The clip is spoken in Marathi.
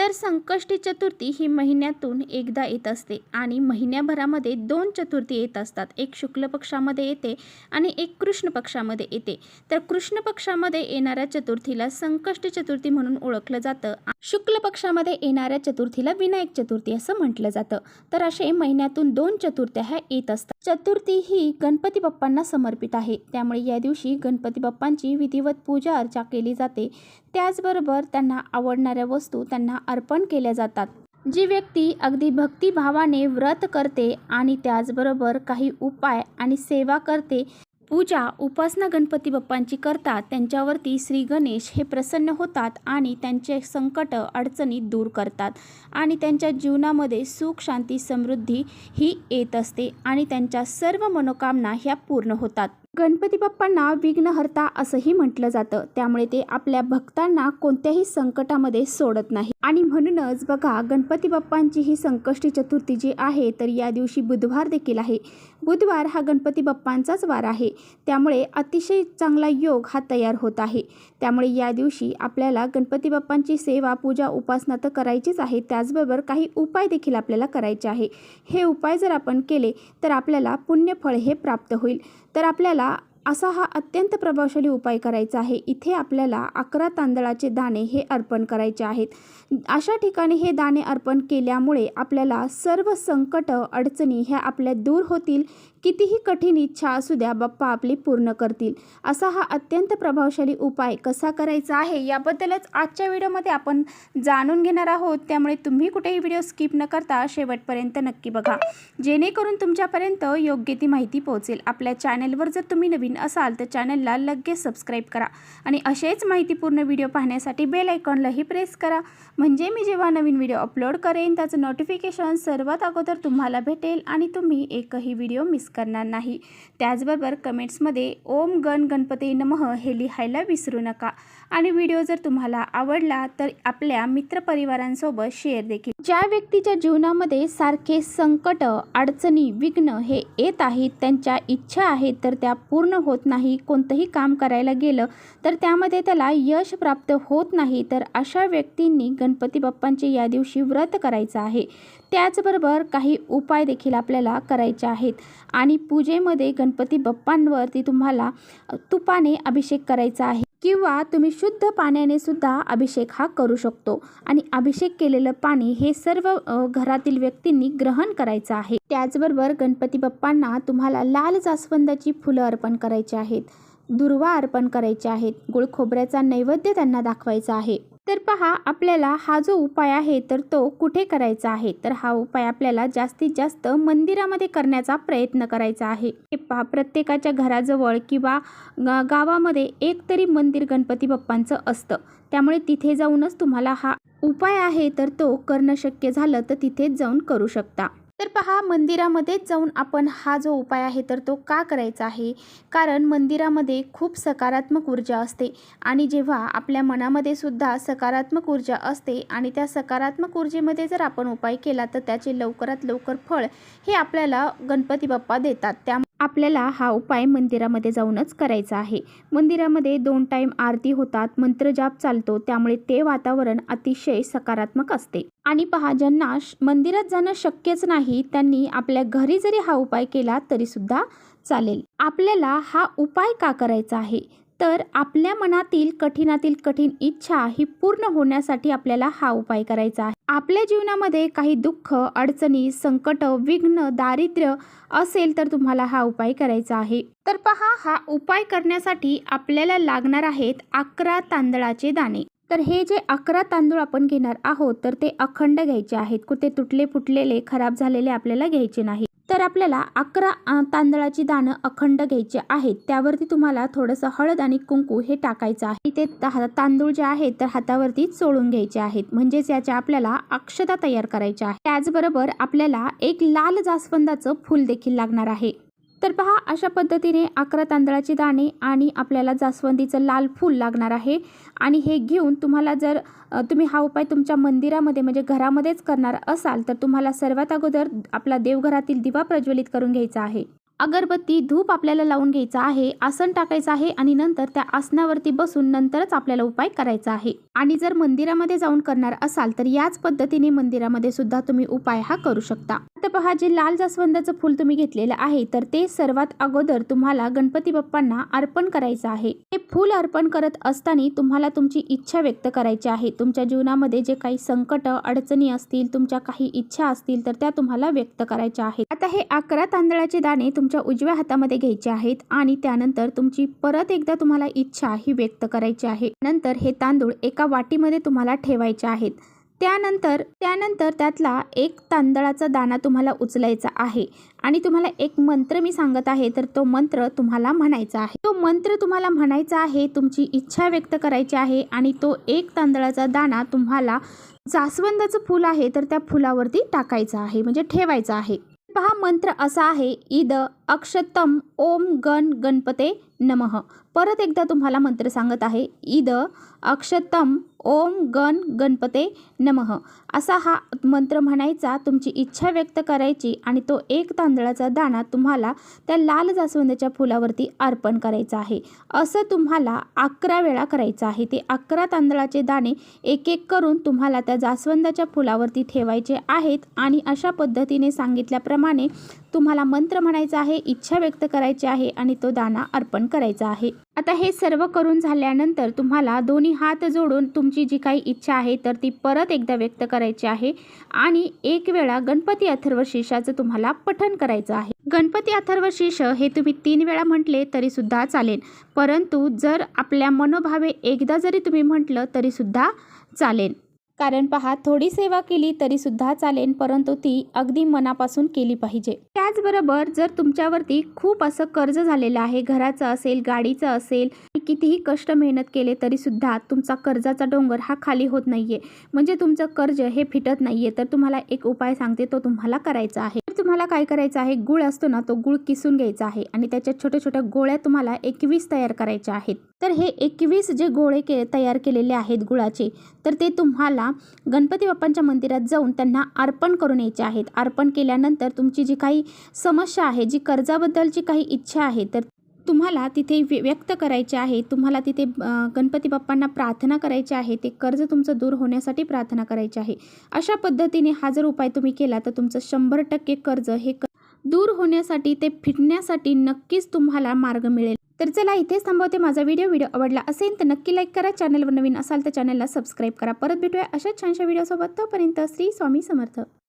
तर संकष्टी चतुर्थी ही महिन्यातून एकदा येत असते आणि महिन्याभरामध्ये दोन चतुर्थी येत असतात. एक शुक्ल पक्षामध्ये येते आणि एक कृष्ण पक्षामध्ये येते. तर कृष्ण पक्षामध्ये येणाऱ्या चतुर्थीला संकष्टी चतुर्थी म्हणून ओळखलं जातं. शुक्ल पक्षामध्ये येणाऱ्या चतुर्थीला विनायक चतुर्थी असं म्हटलं जातं. तर असे महिन्यातून दोन चतुर्थ्या ह्या येत असतात. चतुर्थी ही गणपती बाप्पांना समर्पित आहे. त्यामुळे या दिवशी गणपती बाप्पांची विधिवत पूजा अर्चा केली जाते. त्याचबरोबर त्यांना आवडणाऱ्या वस्तू त्यांना अर्पण केल्या जातात. जी व्यक्ती अगदी भक्तिभावाने व्रत करते आणि त्याचबरोबर काही उपाय आणि सेवा करते पूजा उपासना गणपती बाप्पांची करतात त्यांच्यावरती श्री गणेश हे प्रसन्न होतात आणि त्यांचे संकट अडचणी दूर करतात आणि त्यांच्या जीवनामध्ये सुख शांती समृद्धी ही येत असते आणि त्यांच्या सर्व मनोकामना ह्या पूर्ण होतात. गणपती बाप्पांना विघ्नहर्ता असंही म्हटलं जातं. त्यामुळे ते आपल्या भक्तांना कोणत्याही संकटामध्ये सोडत नाही. आणि म्हणूनच बघा गणपती बाप्पांची ही संकष्टी चतुर्थी जी आहे तर या दिवशी बुधवार देखील आहे. बुधवार हा गणपती बाप्पांचाच वार आहे. त्यामुळे अतिशय चांगला योग हा तयार होत आहे. त्यामुळे या दिवशी आपल्याला गणपती बाप्पांची सेवा पूजा उपासना तर करायचीच आहे. त्याचबरोबर काही उपाय देखील आपल्याला करायचे आहे. हे उपाय जर आपण केले तर आपल्याला पुण्यफळ हे प्राप्त होईल. तर आपल्याला असा हा अत्यंत प्रभावशाली उपाय करायचा आहे. इथे आपल्याला अकरा तांदळाचे दाणे हे अर्पण करायचे आहेत. अशा ठिकाणी हे दाणे अर्पण केल्यामुळे आपल्याला सर्व संकट अडचणी ह्या आपल्या दूर होतील. कितीही कठीण इच्छा असू द्या बाप्पा आपली पूर्ण करतील. असा हा अत्यंत प्रभावशाली उपाय कसा करायचा आहे याबद्दलच आजच्या व्हिडिओमध्ये आपण जाणून घेणार आहोत. त्यामुळे तुम्ही कुठेही व्हिडिओ स्किप न करता शेवटपर्यंत नक्की बघा. जेणेकरून तुमच्यापर्यंत योग्य ती माहिती पोहोचेल. आपल्या चॅनेलवर जर तुम्ही नवीन असाल तर चॅनलला लगेच सबस्क्राईब करा आणि असेच माहितीपूर्ण व्हिडिओ पाहण्यासाठी बेल आयकॉनलाही प्रेस करा. म्हणजे मी जेव्हा नवीन व्हिडिओ अपलोड करेन त्याचं नोटिफिकेशन सर्वात अगोदर तुम्हाला भेटेल आणि तुम्ही एकही व्हिडिओ मिस करणार नाही. त्याचबरोबर कमेंट्समध्ये ओम गण गणपती नमः हे लिहायला विसरू नका. आणि व्हिडिओ जर तुम्हाला आवडला तर आपल्या मित्रपरिवारांसोबत शेअर देखील. ज्या व्यक्तीच्या जीवनामध्ये सारखे संकट अडचणी विघ्न हे येत आहेत त्यांच्या इच्छा आहेत तर त्या पूर्ण होत नाही कोणतंही काम करायला गेलं तर त्यामध्ये त्याला यश प्राप्त होत नाही तर अशा व्यक्तींनी गणपती बाप्पांचे या दिवशी व्रत करायचं आहे. त्याचबरोबर काही उपाय देखील आपल्याला करायचे आहेत. आणि पूजेमध्ये गणपती बाप्पांवरती तुम्हाला तुपाने अभिषेक करायचा आहे. किंवा तुम्ही शुद्ध पाण्याने सुद्धा अभिषेक हा करू शकतो. आणि अभिषेक केलेलं पाणी हे सर्व घरातील व्यक्तींनी ग्रहण करायचं आहे. त्याचबरोबर गणपती बाप्पांना तुम्हाला लाल जास्वंदाची फुलं अर्पण करायची आहेत. दुर्वा अर्पण करायचे आहेत. गुळ खोबऱ्याचा नैवेद्य त्यांना दाखवायचा आहे. तर पहा आपल्याला हा जो उपाय आहे तर तो कुठे करायचा आहे? तर हा उपाय आपल्याला जास्तीत जास्त मंदिरामध्ये करण्याचा प्रयत्न करायचा आहे. हे पहा प्रत्येकाच्या घराजवळ किंवा गावामध्ये एक तरी मंदिर गणपती बाप्पांचं असतं. त्यामुळे तिथे जाऊनच तुम्हाला हा उपाय आहे तर तो करणं शक्य झालं तर तिथेच जाऊन करू शकता. तर पहा मंदिरामध्येच जाऊन आपण हा जो उपाय आहे तर तो का करायचा आहे? कारण मंदिरामध्ये खूप सकारात्मक ऊर्जा असते आणि जेव्हा आपल्या मनामध्ये सुद्धा सकारात्मक ऊर्जा असते आणि त्या सकारात्मक ऊर्जेमध्ये जर आपण उपाय केला तर त्याचे लवकरात लवकर फळ हे आपल्याला गणपती बाप्पा देतात. त्या आपल्याला हा उपाय मंदिरामध्ये जाऊनच करायचा आहे. मंदिरामध्ये दोन टाईम आरती होतात मंत्रजाप चालतो त्यामुळे ते वातावरण अतिशय सकारात्मक असते. आणि पहा ज्यांना मंदिरात जाणं शक्यच नाही त्यांनी आपल्या घरी जरी हा उपाय केला तरी सुद्धा चालेल. आपल्याला हा उपाय का करायचा आहे? तर आपल्या मनातील कठीणातील कठीण इच्छा ही पूर्ण होण्यासाठी आपल्याला हा उपाय करायचा आहे. आपल्या जीवनामध्ये काही दुःख अडचणी संकट विघ्न दारिद्र्य असेल तर तुम्हाला हा उपाय करायचा आहे. तर पहा हा उपाय करण्यासाठी आपल्याला लागणार आहेत अकरा तांदळाचे दाणे. तर हे जे अकरा तांदूळ आपण घेणार आहोत तर ते अखंड घ्यायचे आहेत. कुठे तुटले फुटलेले खराब झालेले आपल्याला घ्यायचे नाही. तर आपल्याला अकरा तांदळाची दाणं अखंड घ्यायचे आहेत. त्यावरती तुम्हाला थोडंसं हळद आणि कुंकू हे टाकायचं आहे. ते तांदूळ जे आहेत तर हातावरती चोळून घ्यायचे आहेत. म्हणजेच याच्या आपल्याला अक्षता तयार करायच्या आहे त्याचबरोबर आपल्याला एक लाल जास्वंदाचं फूल देखील लागणार आहे. तर पहा अशा पद्धतीने अकरा तांदळाचे दाणे आणि आपल्याला जास्वंदीचं लाल फूल लागणार आहे. आणि हे घेऊन तुम्हाला जर तुम्ही हा उपाय तुमच्या मंदिरामध्ये म्हणजे घरामध्येच करणार असाल तर तुम्हाला सर्वात अगोदर आपला देवघरातील दिवा प्रज्वलित करून घ्यायचा आहे. अगरबत्ती धूप आपल्याला लावून घ्यायचा आहे आसन टाकायचं आहे आणि नंतर त्या आसनावरती बसून नंतरच आपल्याला उपाय करायचा आहे. आणि जर मंदिरामध्ये जाऊन करणार असाल तर याच पद्धतीने मंदिरामध्ये सुद्धा तुम्ही उपाय हा करू शकता. तर पहा जे लाल जास्वंदाचं फूल तुम्ही घेतलेलं आहे तर ते सर्वात अगोदर तुम्हाला गणपती बाप्पांना अर्पण करायचं आहे. हे फूल अर्पण करत असताना तुम्हाला तुमची इच्छा व्यक्त करायची आहे. तुमच्या जीवनामध्ये जे काही संकट अडचणी असतील तुमच्या काही इच्छा असतील तर त्या तुम्हाला व्यक्त करायच्या आहेत. आता हे अकरा तांदळाचे दाणे तुमच्या उजव्या हातामध्ये घ्यायचे आहेत आणि त्यानंतर तुमची परत एकदा तुम्हाला इच्छा ही व्यक्त करायची आहे. नंतर हे तांदूळ एका वाटीमध्ये तुम्हाला ठेवायचे आहेत. त्यानंतर त्यानंतर त्यातला एक तांदळाचा दाणा तुम्हाला उचलायचा आहे. आणि तुम्हाला एक मंत्र मी सांगत आहे तर तो मंत्र तुम्हाला म्हणायचा आहे. तो मंत्र तुम्हाला म्हणायचा आहे तुमची इच्छा व्यक्त करायची आहे आणि तो एक तांदळाचा दाणा तुम्हाला जास्वंदाचं फूल आहे तर त्या फुलावरती टाकायचं आहे म्हणजे ठेवायचं आहे. पहा मंत्र असा आहे ईद अक्षतम ओम गण गणपते नमः. परत एकदा तुम्हाला मंत्र सांगत आहे ईद अक्षतम ओम गण गणपते नमः. असा हा मंत्र म्हणायचा तुमची इच्छा व्यक्त करायची आणि तो एक तांदळाचा दाणा तुम्हाला त्या लाल जास्वंदाच्या फुलावरती अर्पण करायचा आहे. असं तुम्हाला अकरा वेळा करायचं आहे. ते अकरा तांदळाचे दाणे एक एक करून तुम्हाला त्या जास्वंदाच्या फुलावरती ठेवायचे आहेत आणि अशा पद्धतीने सांगितल्याप्रमाणे तुम्हाला मंत्र म्हणायचा आहे इच्छा व्यक्त करायची आहे आणि तो दाना अर्पण करायचा आहे. आता हे सर्व करून झाल्यानंतर तुम्हाला दोन्ही हात जोडून तुमची जी काही इच्छा आहे तर ती परत एकदा व्यक्त करायची आहे आणि एक वेळा गणपती अथर्व शीर्षाचं तुम्हाला पठन करायचं आहे. गणपती अथर्व शीर्ष हे तुम्ही तीन वेळा म्हटले तरी सुद्धा चालेल परंतु जर आपल्या मनोभावे एकदा जरी तुम्ही म्हटलं तरी सुद्धा चालेल. कारण पहा थोडी सेवा केली तरी सुद्धा चालेल परंतु ती अगदी मनापासून केली पाहिजे. त्याचबरोबर जर तुमच्यावरती खूप असं कर्ज झालेलं आहे घराचं असेल गाडीचं असेल कितीही कष्ट मेहनत केले तरी सुद्धा तुमचा कर्जाचा डोंगर हा खाली होत नाहीये. म्हणजे तुमचं कर्ज हे फिटत नाहीये. तर तुम्हाला एक उपाय सांगते तो तुम्हाला करायचा आहे. तुम्हाला काय करायचं आहे? गुळ असतो ना तो गुळ किसून घ्यायचा आहे आणि त्याच्या छोट्या छोट्या गोळ्या तुम्हाला एकवीस तयार करायच्या आहेत. तर हे एकवीस जे गोळे के तयार केलेले आहेत गुळाचे तर ते तुम्हाला गणपती बाप्पांच्या मंदिरात जाऊन त्यांना अर्पण करून यायचे आहेत. अर्पण केल्यानंतर तुमची जी काही समस्या आहे जी कर्जाबद्दलची काही इच्छा आहे तर तुम्हाला तिथे व्य- व्यक्त करायचे आहे तुम्हाला तिथे गणपती बाप्पांना प्रार्थना करायची आहे ते कर्ज तुमचं दूर होण्यासाठी प्रार्थना करायची आहे. अशा पद्धतीने हा जर उपाय तुम्ही केला तर तुमचं शंभर टक्के कर्ज हे कर दूर होण्यासाठी ते फिटण्यासाठी नक्कीच तुम्हाला मार्ग मिळेल. तर चला इथेच थांबवते माझा व्हिडिओ व्हिडिओ आवडला असेल तर नक्की लाईक करा. चॅनलवर नवीन असाल तर चॅनलला सबस्क्राईब करा. परत भेटूया अशाच छानशा व्हिडिओसोबत तोपर्यंत श्री स्वामी समर्थ.